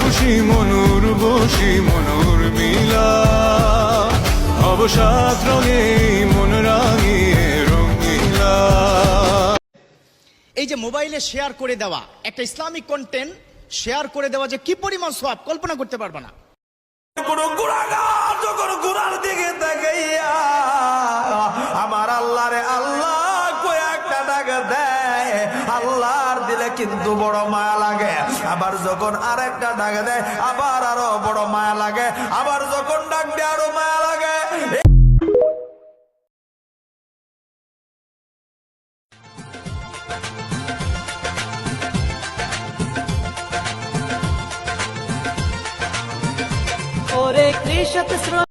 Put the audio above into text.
খুশি মনুর বসি মনুর মিলা। অবসাদ রঙে মন রাঙিয়ে রঙিলা। এই যে মোবাইলে শেয়ার করে দেওয়া একটা ইসলামিক কন্টেন্ট শেয়ার করে দেওয়া যে কি পরিমাণ সব কল্পনা করতে পারবে না। আমার আল্লাহরে আল্লাহ কয়েকটা টাকা দেয় আল্লাহর দিলে কিন্তু বড় মায়া লাগে। আবার যখন আর একটা ডাক দেয়, আবার আরও বড় মায়া লাগে, আবার যখন ডাক দেয় আরও মায়া লাগে। কৃষক শ্রম